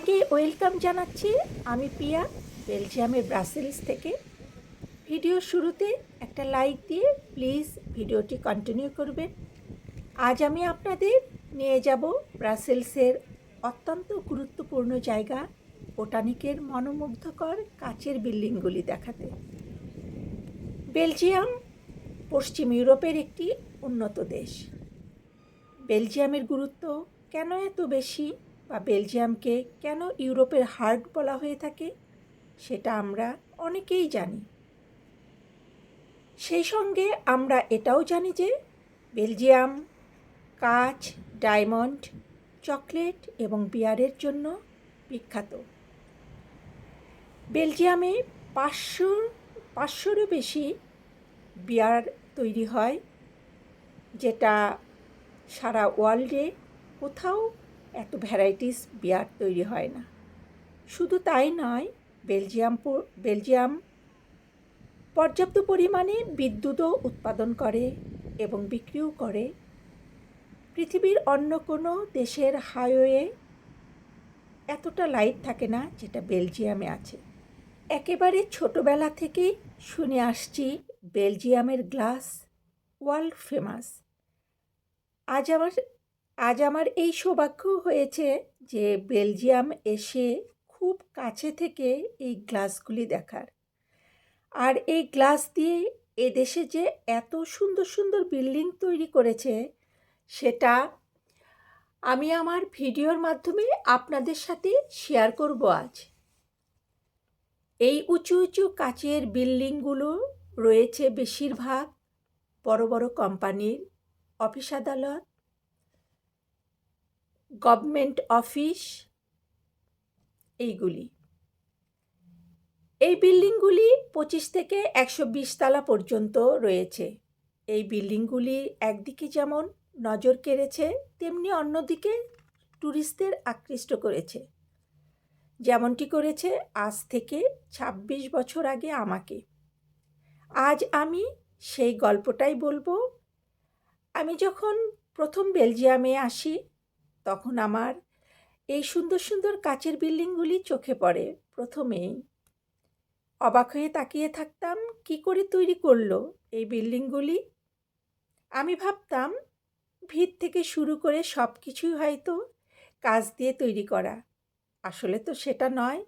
সবাইকে ওয়েলকাম জানাচ্ছি। আমি পিয়া বেলজিয়ামের ব্রাসেলস থেকে। ভিডিও শুরুতে একটা লাইক দিয়ে প্লিজ ভিডিওটি কন্টিনিউ করবেন। আজ আমি আপনাদের নিয়ে যাব ব্রাসেলসের অত্যন্ত গুরুত্বপূর্ণ জায়গা, বোটানিকের মনোমুগ্ধকর কাচের বিল্ডিংগুলি দেখাতে। বেলজিয়াম পশ্চিম ইউরোপের একটি উন্নত দেশ। বেলজিয়ামের গুরুত্ব কেন এত বেশি? বা বেলজিয়ামকে কেন ইউরোপের হার্ট বলা হয়ে থাকে, সেটা আমরা অনেকেই জানি। সেই সঙ্গে আমরা এটাও জানি যে বেলজিয়াম, কাচ, ডায়মন্ড, চকলেট এবং বিয়ারের জন্য বিখ্যাত। বেলজিয়ামে পাঁচশো, পাঁচশোরও বেশি বিয়ার তৈরি হয়, যেটা সারা ওয়ার্ল্ডে কোথাও এত ভ্যারাইটিস বিয়ার তৈরি হয় না। শুধু তাই নয়, বেলজিয়াম বেলজিয়াম পর্যাপ্ত পরিমাণে বিদ্যুৎও উৎপাদন করে এবং বিক্রিও করে। পৃথিবীর অন্য কোনো দেশের হাইওয়ে এতটা লাইট থাকে না যেটা বেলজিয়ামে আছে। একেবারে ছোটোবেলা থেকেই শুনে আসছি বেলজিয়ামের গ্লাস ওয়ার্ল্ড ফেমাস। আজ আমার আজ আমার এই সৌভাগ্য হয়েছে যে বেলজিয়াম এসে খুব কাছে থেকে এই গ্লাসগুলি দেখার। আর এই গ্লাস দিয়ে এদেশে যে এত সুন্দর সুন্দর বিল্ডিং তৈরি করেছে, সেটা আমি আমার ভিডিওর মাধ্যমে আপনাদের সাথে শেয়ার করব আজ। এই উঁচু উঁচু কাচের বিল্ডিংগুলো রয়েছে বেশিরভাগ বড় বড় কোম্পানির অফিস আদালত গভর্নমেন্ট অফিস, এইগুলি। এই বিল্ডিংগুলি পঁচিশ থেকে একশো বিশ তালা পর্যন্ত রয়েছে। এই বিল্ডিংগুলি একদিকে যেমন নজর কেড়েছে, তেমনি অন্যদিকে ট্যুরিস্টদের আকৃষ্ট করেছে। যেমনটি করেছে আজ থেকে ২৬ বছর আগে আমাকে। আজ আমি সেই গল্পটাই বলব। আমি যখন প্রথম বেলজিয়ামে আসি তখন আমার এই সুন্দর সুন্দর কাচের বিল্ডিংগুলি চোখে পড়ে প্রথমেই। অবাক হয়ে তাকিয়ে থাকতাম, কি করে তৈরি করল এই বিল্ডিংগুলি? আমি ভাবতাম, ভিত থেকে শুরু করে সব কিছুই হয়তো কাজ দিয়ে তৈরি করা। আসলে তো সেটা নয়।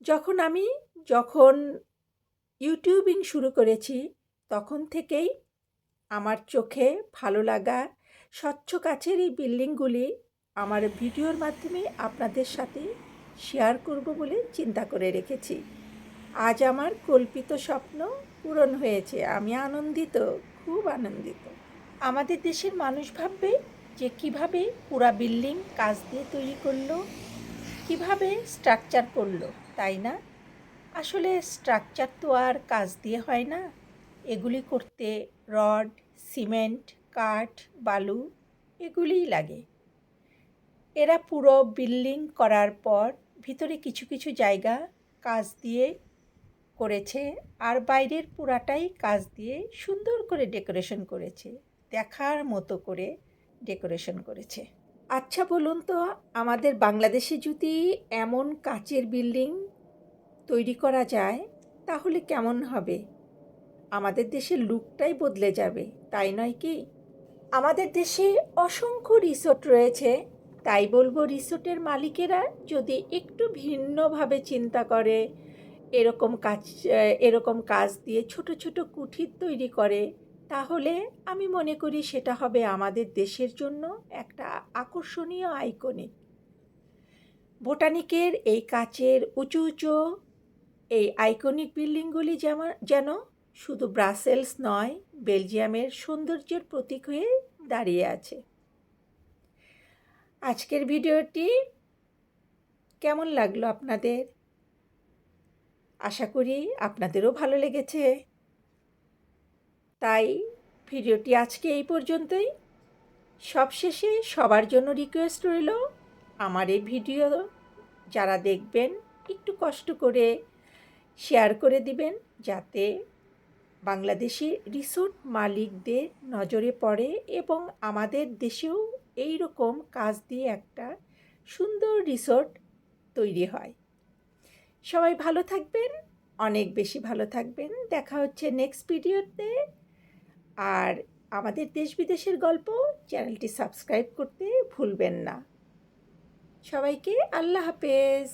যখন আমি, যখন ইউটিউবিং শুরু করেছি, তখন থেকেই আমার চোখে ভালো লাগা স্বচ্ছ কাছের এই বিল্ডিংগুলি আমার ভিডিওর মাধ্যমে আপনাদের সাথে শেয়ার করব বলে চিন্তা করে রেখেছি। আজ আমার কল্পিত স্বপ্ন পূরণ হয়েছে। আমি আনন্দিত, খুব আনন্দিত। আমাদের দেশের মানুষ ভাববে যে কীভাবে পুরা বিল্ডিং কাজ দিয়ে তৈরি করল, কীভাবে স্ট্রাকচার করল, তাই না? আসলে স্ট্রাকচার তো আর কাজ দিয়ে হয় না। এগুলি করতে রড, সিমেন্ট কাঠ, বালু এগুলিই লাগে। এরা পুরো বিল্ডিং করার পর ভিতরে কিছু কিছু জায়গা কাজ দিয়ে করেছে আর বাইরের পুরাটাই কাজ দিয়ে সুন্দর করে ডেকোরেশন করেছে, দেখার মতো করে ডেকোরেশন করেছে। আচ্ছা বলুন তো, আমাদের বাংলাদেশে যদি এমন কাচের বিল্ডিং তৈরি করা যায়, তাহলে কেমন হবে? আমাদের দেশের লুকটাই বদলে যাবে, তাই নয় কি? আমাদের দেশে অসংখ্য রিসোর্ট রয়েছে। তাই বলব রিসোর্টের মালিকেরা যদি একটু ভিন্নভাবে চিন্তা করে, এরকম কাজ এরকম কাজ দিয়ে ছোট ছোট কুঠির তৈরি করে, তাহলে আমি মনে করি সেটা হবে আমাদের দেশের জন্য একটা আকর্ষণীয় আইকনিক। বোটানিকের এই কাচের উঁচু উঁচু এই আইকনিক বিল্ডিংগুলি যেমন, যেন শুধু ব্রাসেলস নয়, বেলজিয়ামের সৌন্দর্যের প্রতীক হয়ে দাঁড়িয়ে আছে। আজকের ভিডিওটি কেমন লাগল আপনাদের? আশা করি আপনাদেরও ভালো লেগেছে। তাই ভিডিওটি আজকে এই পর্যন্তই। সবশেষে সবার জন্য রিকোয়েস্ট রইল, আমার এই ভিডিও যারা দেখবেন, একটু কষ্ট করে শেয়ার করে দিবেন, যাতে বাংলাদেশি রিসোর্ট মালিকদের নজরে পড়ে এবং আমাদের দেশেও এই রকম কাজ দিয়ে একটা সুন্দর রিসোর্ট তৈরি হয়। সবাই ভালো থাকবেন, অনেক বেশি ভালো থাকবেন। দেখা হচ্ছে নেক্সট ভিডিওতে আর আমাদের দেশ বিদেশের গল্প চ্যানেলটি সাবস্ক্রাইব করতে ভুলবেন না। সবাইকে আল্লাহ হাফেজ।